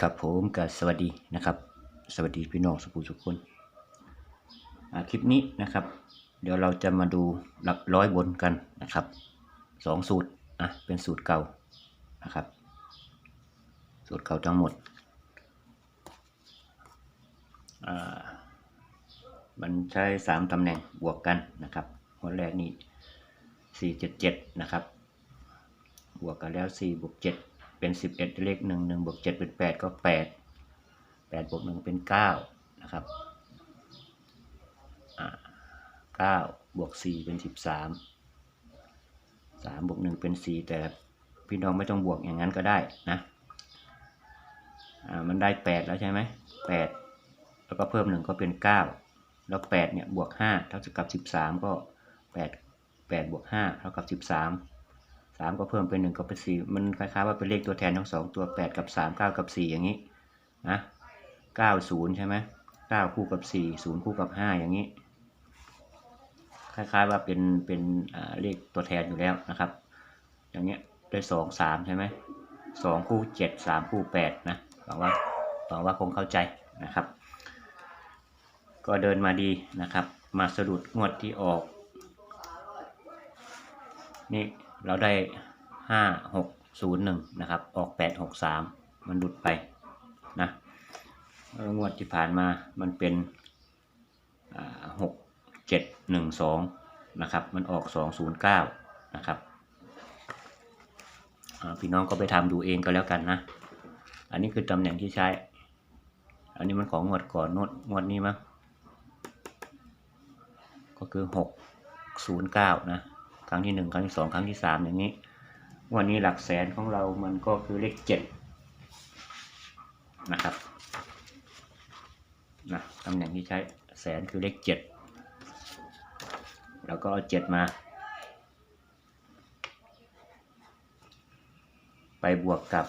ครับผมกับสวัสดีนะครับ สวัสดีพี่น้องสุภูทุกคนอ่าคลิปนี้นะครับ เดี๋ยวเราจะมาดูหลักร้อยบนกันนะครับสองสูตรอะเป็นสูตรเก่านะครับ สูตรเก่าทั้งหมดอ่ามันใช้สามตำแหน่งบวกกันนะครับคนแรกนี่สี่เจ็ดเจ็ดนะครับ บวกกันแล้วสี่บวกเจ็ด เป็นสิบเอ็ดเลขหนึ่งหนึ่งบวกเจ็ดเป็นแปดก็แปดแปดบวกหนึ่งเป็นเก้านะครับอ่าเก้าบวกสี่เป็นสิบสามสามบวกหนึ่งเป็นสี่แต่พี่น้องไม่ต้องบวกอย่างนั้นก็ได้นะมันได้แปดแล้วใช่ไหมแปดแล้วก็เพิ่มหนึ่งก็เป็นเก้าแล้วแปดเนี่ย บวกห้าเท่ากับสิบสามก็แปดแปดบวกห้าเท่ากับสิบ สามก็เพิ่มเป็นหนึ่งก็เป็นสี่มันคล้ายๆว่าเป็นเลขตัวแทนทั้งสองตัวแปดกับสามเก้ากับสี่อย่างนี้นะเก้าศูนย์ใช่ไหมเก้าคู่กับสี่ศูนย์คู่กับห้าอย่างนี้ คล้ายๆว่าเป็นเป็นเลขตัวแทนอยู่แล้วนะครับ อย่างเงี้ยได้สองสามใช่ไหมสองคู่เจ็ดสามคู่แปดนะหวังว่าหวังว่าคงเข้าใจนะครับ ก็เดินมาดีนะครับ มาสะดุดงวดที่ออก นี่ เราได้ห้าหกศูนย์หนึ่งนะครับ ออกแปดหกสามมันหลุดไปนะงวดที่ผ่านมามันเป็นหกเจ็ดหนึ่งสองนะครับ มันออกสองศูนย์เก้านะครับพี่น้องก็ไปทำดูเองก็แล้วกันนะ อันนี้คือตำแหน่งที่ใช้ อันนี้มันของงวดก่อนงวดงวดนี้มั้งก็คือหกศูนย์เก้านะ ครั้งที่หนึ่งครั้งที่สองครั้งที่สามอย่างนี้ วันนี้หลักแสนของเรามันก็คือเลขเจ็ดนะครับนะตำแหน่งที่ใช้แสนคือเลขเจ็ดเราก็เอาเจ็ดมา ไปบวกกับ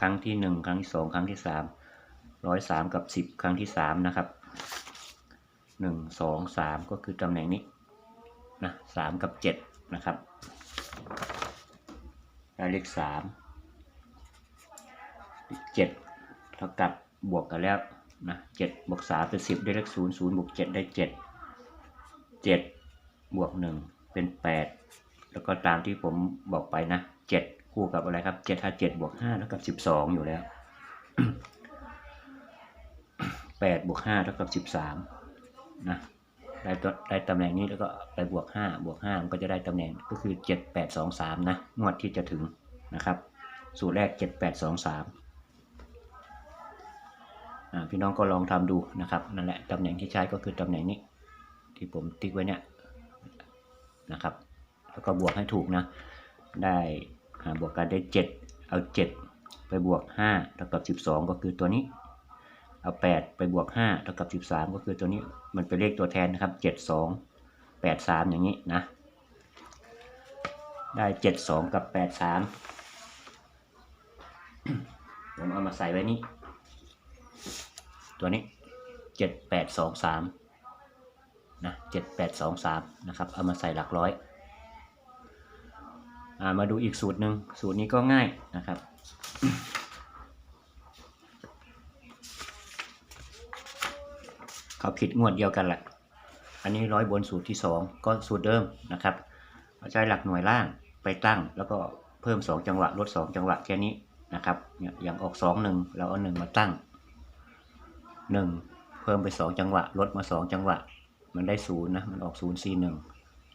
ครั้งที่หนึ่งครั้งที่สองครั้งที่สามร้อยสามกับสิบครั้งที่สามนะครับ หนึ่งสองสามก็คือตำแหน่งนี้นะสามกับเจ็ดนะครับได้เลขสามเจ็ดเท่ากับบวกกันแล้วนะเจ็ดบวกสามเป็นสิบได้เลขศูนย์ศูนย์บวกเจ็ดได้เจ็ดเจ็ดบวกหนึ่งเป็นแปดแล้วก็ตามที่ผมบอกไปนะเจ็ดคู่กับอะไรครับเจ็ดถ้าเจ็ดบวกห้าเท่ากับสิบสองอยู่แล้วแปดบวกห้าเท่ากับสิบสาม นะได้ตัวได้ตำแหน่งนี้แล้วก็ไปบวกห้าบวกห้ามันก็จะได้ตำแหน่งก็คือเจ็ดแปดสองสามนะงวดที่จะถึงนะครับ สูตรแรกเจ็ดแปดสองสามพี่น้องก็ลองทำดูนะครับนั่นแหละตำแหน่งที่ใช้ก็คือตำแหน่งนี้ ที่ผมติ๊กไว้เนี่ยนะครับแล้วก็บวกให้ถูกนะ ได้อ่าบวกกันได้เจ็ดเอาเจ็ดไปบวกห้าเท่ากับสิบสองก็คือตัวนี้ เอา 8 ไปบวก5เท่ากับ 13 ก็คือตัวนี้มันเป็นเลขตัวแทนนะครับ 72 83 อย่างนี้นะ ได้ 72 กับ 83 ผมเอามาใส่ไว้นี่ ตัวนี้ 7823 นะ 7823 นะครับ เอามาใส่หลักร้อยมาดูอีกสูตรหนึ่งสูตรนี้ก็ง่ายนะครับ เขาผิดงวดเดียวกันแหละอันนี้ร้อยบนสูตรที่สองก็สูตรเดิมนะครับใช้หลักหน่วยล่างไปตั้ง แล้วก็เพิ่มสองจังหวะลดสองจังหวะแค่นี้นะครับอย่างออกสองหนึ่งเราเอาหนึ่งมาตั้งหนึ่งเพิ่มไปสองจังหวะ ลดมาสองจังหวะ มันได้ศูนย์นะมันออกศูนย์สี่หนึ่ง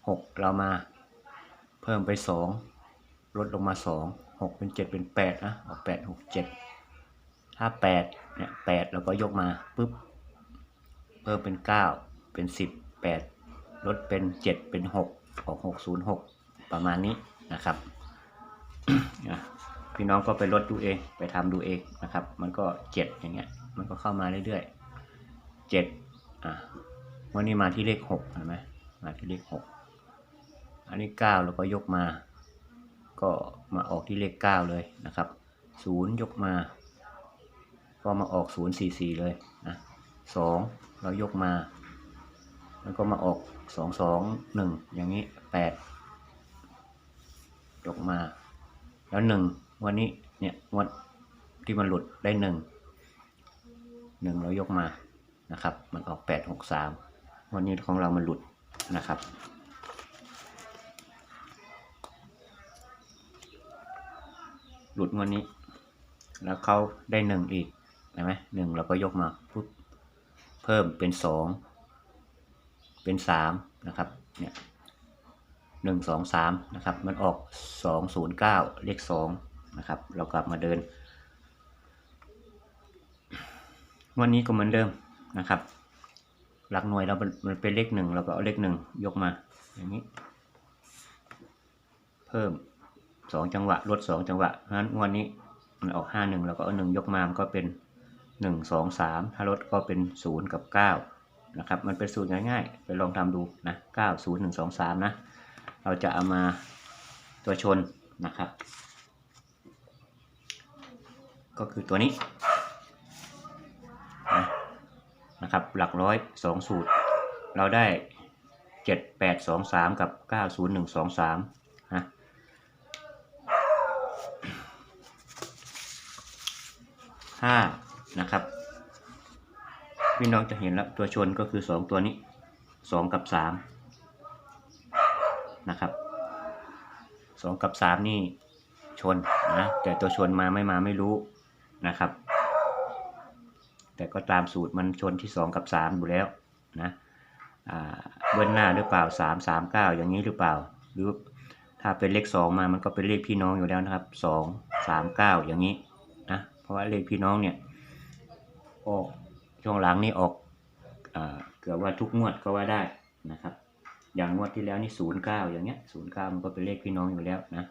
หกเรามาเพิ่มไปสองลดลงมาสองหกเป็นเจ็ดเป็นแปดนะ ออกแปดหกเจ็ดถ้าแปดเนี่ยแปดเราก็ยกมาปุ๊บ พิ่มเป็น9เป็น10 8ลดเป็น7เป็น6ออก606ประมาณนี้นะครับพี่น้องก็ไปลดดูเองไปทำดูเองนะครับ มันก็7อย่างเงี้ย มันก็เข้ามาเรื่อยๆ7อะวันนี้มาที่เลข6เห็นไหมมาที่เลข6อันนี้9แล้วก็ยกมา ก็มาออกที่เลข9เลยนะครับ0ยกมา ก็มาออก044เลยนะสอง เรายกมาแล้วก็มาออกสองสองหนึ่งอย่างนี้แปดยกมา แล้วหนึ่งวันนี้เนี่ยงวดที่มันหลุดได้หนึ่งหนึ่งเรายกมานะครับ มันออกแปดหกสามวันนี้ของเรามันหลุดนะครับหลุดงวดนี้ แล้วเขาได้หนึ่งอีกเห็นไหมหนึ่งเราก็ยกมาปุ๊บ พิ่มเป็นสองเป็นสามนะครับเนี่ยหนึ่งสองสามนะครับ มันออกสองศูนย์เก้าเลขสองนะครับ เรากลับมาเดิน วันนี้ก็เหมือนเดิมนะครับ หลักหน่วยเรามันเป็นเลขหนึ่งเราก็เอาเลขหนึ่งยกมาอย่างนี้ เพิ่มสองจังหวะลดสองจังหวะเพราะฉะนั้นงวดนี้มันออกห้าหนึ่งเราก็เอาหนึ่งยกมามันก็เป็น หนึ่งสองสามถ้าลดก็เป็นศูนย์กับเก้านะครับ มันเป็นสูตรง่ายๆ ไปลองทำดูนะเก้าศูนย์หนึ่งสองสามนะ เราจะเอามาตัวชนนะครับ ก็คือตัวนี้นะนะครับ หลักร้อยสองสูตร เราได้เจ็ดแปดสองสามกับเก้าศูนย์หนึ่งสองสามนะห้า นะครับ พี่น้องจะเห็นแล้วตัวชนก็คือสองตัวนี้สองกับสามนะครับสองกับสามนี่ชนนะแต่ตัวชนมาไม่มาไม่รู้นะครับ แต่ก็ตามสูตรมันชนที่สองกับสามอยู่แล้วนะเบิ้ลหน้าหรือเปล่าสามสามเก้าอย่างนี้หรือเปล่า หรือถ้าเป็นเลขสองมามันก็เป็นเลขพี่น้องอยู่แล้วนะครับสองสามเก้าอย่างนี้นะเพราะว่าเลขพี่น้องเนี่ย ออกช่วงหลังนี่ออกอเกือบว่าทุกงวดก็ว่าได้นะครับ อย่างงวดที่แล้วนี่ศูนย์เก้าอย่างเงี้ยศูนย์เก้ามันก็เป็นเลขพี่น้องอยู่แล้วนะ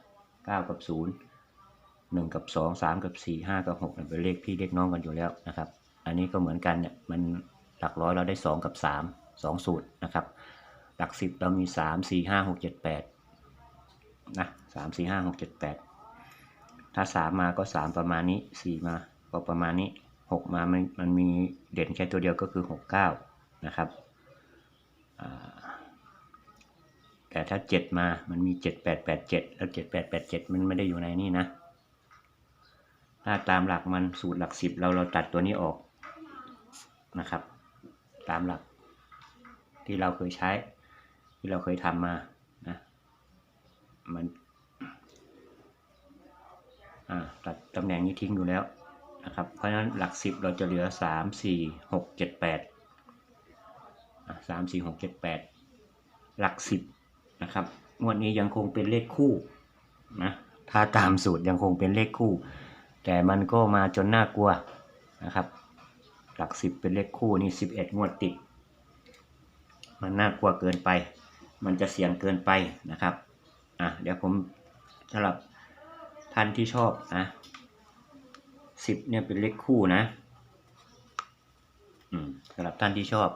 เก้ากับศูนย์หนึ่งกับสองสามกับสี่ห้ากับหกเนี่ยเป็นเลขพี่เลขน้องกันอยู่แล้วนะครับ อันนี้ก็เหมือนกันเนี่ยมันหลักร้อยเราได้สองกับสามสองสูตรนะครับ หลักสิบเรามีสามสี่ห้าหกเจ็ดแปดนะสามสี่ห้าหกเจ็ดแปดถ้าสามมาก็สามประมาณนี้สี่มาก็ประมาณนี้ หกมามันมันมีเด่นแค่ตัวเดียวก็คือหกเก้านะครับแต่ถ้าเจ็ดมามันมีเจ็ดแปดแปดเจ็ดแล้วเจ็ดแปดแปดเจ็ดมันไม่ได้อยู่ในนี่นะ ถ้าตามหลักมันสูตรหลักสิบเราเราตัดตัวนี้ออกนะครับ ตามหลักที่เราเคยใช้ ที่เราเคยทำมานะมันอ่าตัดตำแหน่งนี้ทิ้งอยู่แล้ว นะครับ เพราะฉะนั้นหลักสิบเราจะเหลือสามสี่หกเจ็ดแปดสามสี่หกเจ็ดแปดหลักสิบนะครับงวดนี้ยังคงเป็นเลขคู่นะถ้าตามสูตรยังคงเป็นเลขคู่ แต่มันก็มาจนน่ากลัวนะครับ หลักสิบเป็นเลขคู่นี่สิบเอ็ดงวดติด มันน่ากลัวเกินไป มันจะเสี่ยงเกินไปนะครับอะเดี๋ยวผมสำหรับท่านที่ชอบนะ สิบเนี่ยเป็นเลขคู่นะ อืมสำหรับท่านที่ชอบ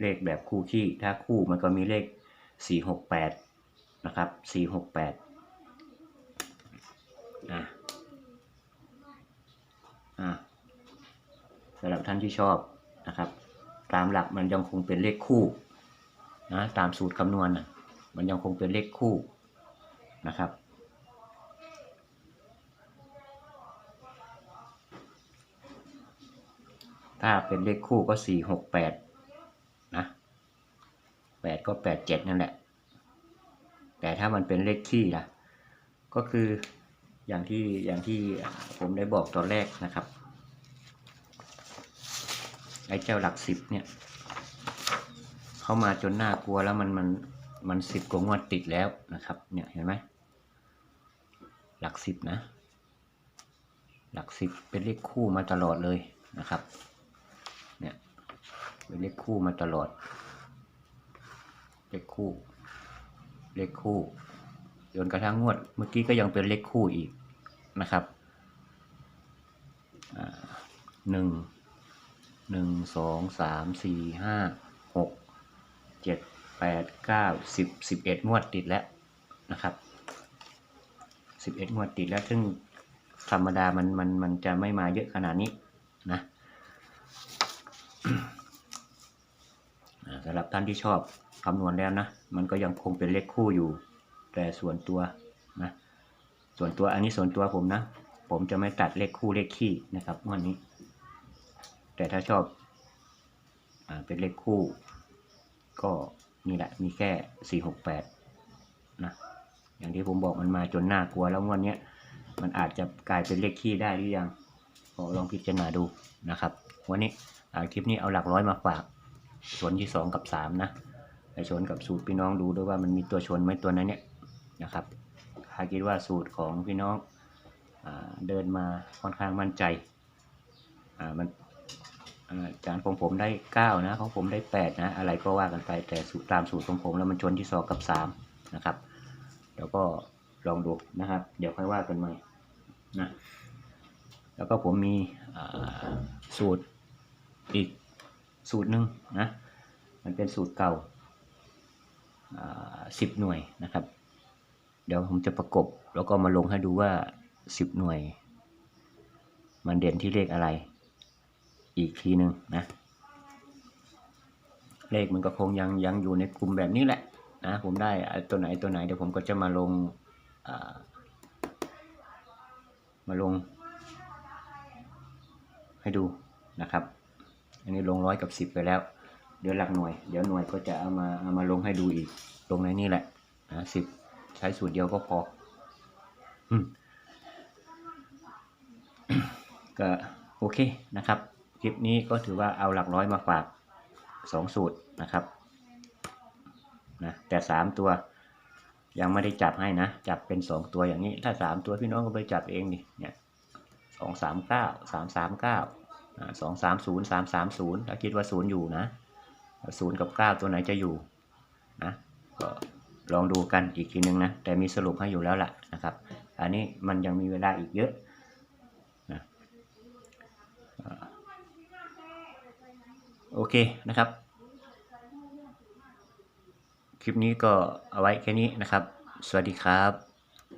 เลขแบบคู่ขี้ ถ้าคู่มันก็มีเลขสี่หกแปดนะครับสี่หกแปดอะอ่าสำหรับท่านที่ชอบนะครับ ตามหลักมันยังคงเป็นเลขคู่นะตามสูตรคำนวณนะมันยังคงเป็นเลขคู่นะครับ ถ้าเป็นเลขคู่ก็สี่หกแปดนะแปดก็แปดเจ็ดนั่นแหละ แต่ถ้ามันเป็นเลขขี้ล่ะ ก็คืออย่างที่อย่างที่ผมได้บอกตอนแรกนะครับไอ้เจ้าหลักสิบเนี่ย เข้ามาจนน่ากลัวแล้วมันมันมันสิบกว่างวดติดแล้วนะครับ เนี่ยเห็นไหมหลักสิบนะ หลักสิบเป็นเลขคู่มาตลอดเลยนะครับ เป็นเลขคู่มาตลอด เลขคู่ เลขคู่จนกระทั่งงวด เมื่อกี้ก็ยังเป็นเลขคู่อีกนะครับหนึ่งหนึ่งสองสามสี่ห้าหกเจ็ดแปดเก้าสิบสิบเอ็ดงวดติดแล้วนะครับสิบเอ็ดงวดติดแล้วซึ่งธรรมดามันมันมันจะไม่มาเยอะขนาดนี้นะ อ่า สำหรับท่านที่ชอบคำนวณแล้วนะ มันก็ยังคงเป็นเลขคู่อยู่ แต่ส่วนตัวนะ ส่วนตัวอันนี้ส่วนตัวผมนะ ผมจะไม่ตัดเลขคู่เลขคี่นะครับงวดนี้ แต่ถ้าชอบอเป็นเลขคู่ ก็นี่แหละมีแค่สี่หกแปดนะ อย่างที่ผมบอกมันมาจนน่ากลัวแล้วงวดนี้มันอาจจะกลายเป็นเลขคี่ได้หรือยังก็ลองพิจารณาดูนะครับ วันนี้คลิปนี้เอาหลักร้อยมาฝาก ส่วนที่สองกับสามนะไปชนกับสูตรพี่น้องดูด้วยว่ามันมีตัวชนไหมตัวนั้นเนี่ยนะครับถ้าคิดว่าสูตรของพี่น้องอเดินมาค่อนข้างมั่นใจอ่ามันอาจานของผมได้เก้านะของผมได้แปดนะ อะไรก็ว่ากันไปแต่สูตรตามสูตรของผมแล้วมันชนที่สองกับสามนะครับเดี๋ยวก็ลองดูนะครับ เดี๋ยวค่อยว่ากันใหม่นะแล้วก็ผมมีสูตรอีก สูตรหนึ่งนะมันเป็นสูตรเก่าสิบหน่วยนะครับ เดี๋ยวผมจะประกบแล้วก็มาลงให้ดูว่าสิบหน่วย มันเด่นที่เลขอะไร อีกทีหนึ่งนะ เลขมันก็คงยังยังอยู่ในกลุ่มแบบนี้แหละนะผมได้ตัวไหนตัวไหนเดี๋ยวผมก็จะมาลงามาลงให้ดูนะครับ อันนี้ลงร้อยกับสิบไปแล้ว เดี๋ยวหลักหน่วย เดี๋ยวหน่วยก็จะเอามาเอามาลงให้ดูอีก ลงในนี่แหละนะสิบใช้สูตรเดียวก็พออืมก็โอเคนะครับ คลิปนี้ก็ถือว่าเอาหลักร้อยมาฝากสองสูตรนะครับนะแต่สามตัวยังไม่ได้จับให้นะ จับเป็นสองตัวอย่างนี้ ถ้าสามตัวพี่น้องก็ไปจับเองดิเนี่ยสองสามเก้าสามสามเก้า สองสามศูนย์สามสามศูนย์ถ้าคิดว่าศูนย์อยู่นะศูนย์กับเก้าตัวไหนจะอยู่นะก็ลองดูกันอีกทีนึงนะ แต่มีสรุปให้อยู่แล้วล่ะนะครับ อันนี้มันยังมีเวลาอีกเยอะนะโอเคนะครับ คลิปนี้ก็เอาไว้แค่นี้นะครับ สวัสดีครับ